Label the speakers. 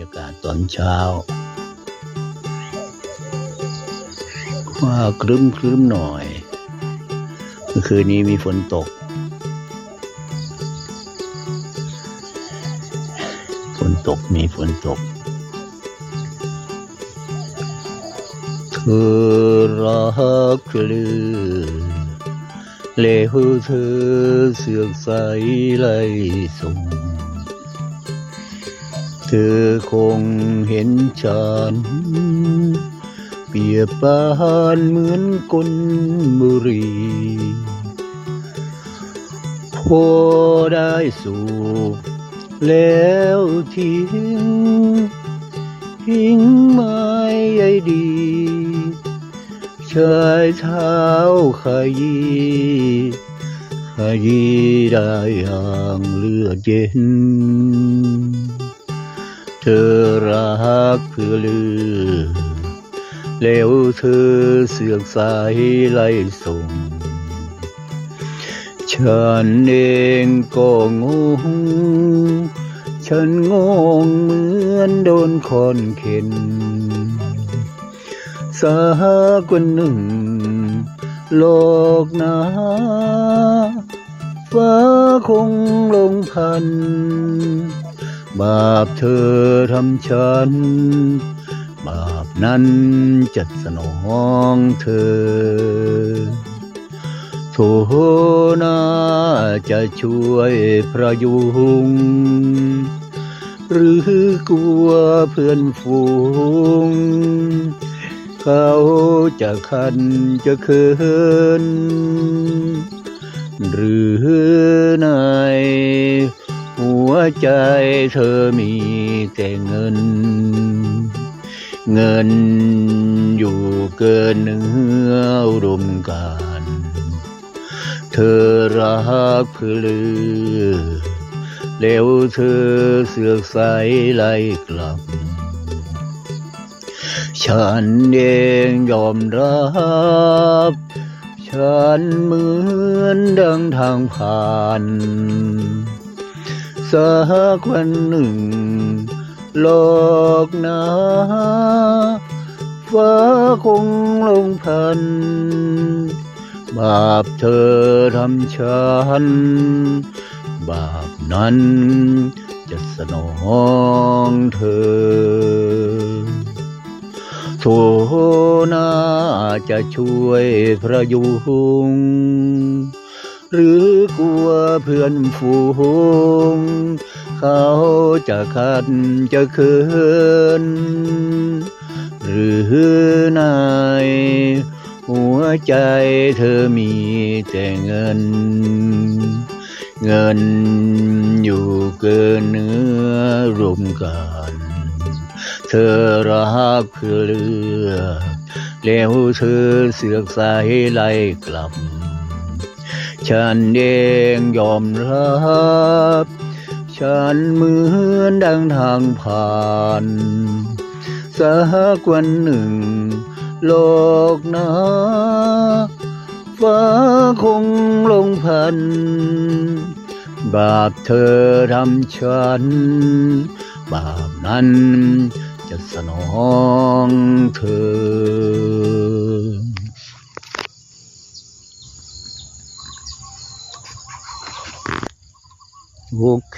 Speaker 1: ยากาศตอนเช้าว่าครึ้มครึ้มหน่อย คืนนี้มีฝนตก ฝนตกมีฝนตก เธอรักหรือเลวเธอเสือกใสไล่ส่ง เธอคงเห็นฉัน เปียบปานเหมือนกลบุรีพอได้สูบแล้วทิ้งทิ้งไม่ใยดีชายเท้าขยี้ขยี้ได้อย่างเลือดเย็น อรักเพื่อลือแล้วเธอเสือกสายไล่ส่ง ฉันเองก็งง ฉันงงเหมือนโดนคอนเข็นสักวันหนึ่งโลกหนาฟ้าคงลงพัน บาปเธอทำฉัน บาปนั้นจะสนองเธอ โทน่าจะช่วยพระยุง หรือกลัวเพื่อนฝูง เขาจะคันจะเคินหรือนหั วใจเธอมีแต่เงิน เงินอยู่เกินเนื้ออุมการ เธอรักเพลือแล้วเธอเสือกใสไล่กลับ ฉันเองยอมรับฉันเหมือนดังทางผ่าน สักวันหนึ่ง โลกหนาฟ้าคงลงพัน บาปเธอทำฉัน บาปนั้นจะสนองเธอโทนาจะช่วยพระยุง หรือกลัวเพื่อนฝูง เขาจะคัดจะเคินหรือในหัวใจเธอมีแต่เงิน เงินอยู่เกินเนื้อรวมกันเธอรักเพื่อเลือแล้วเธอเสือกสายไล่กลับ ฉันเองยอมรับฉันเหมือนดังทางผ่านสักวันหนึ่ง โลกหนาฟ้าคงลงพัน บาปเธอทำฉัน บาปนั้นจะสนองเธอ โอเค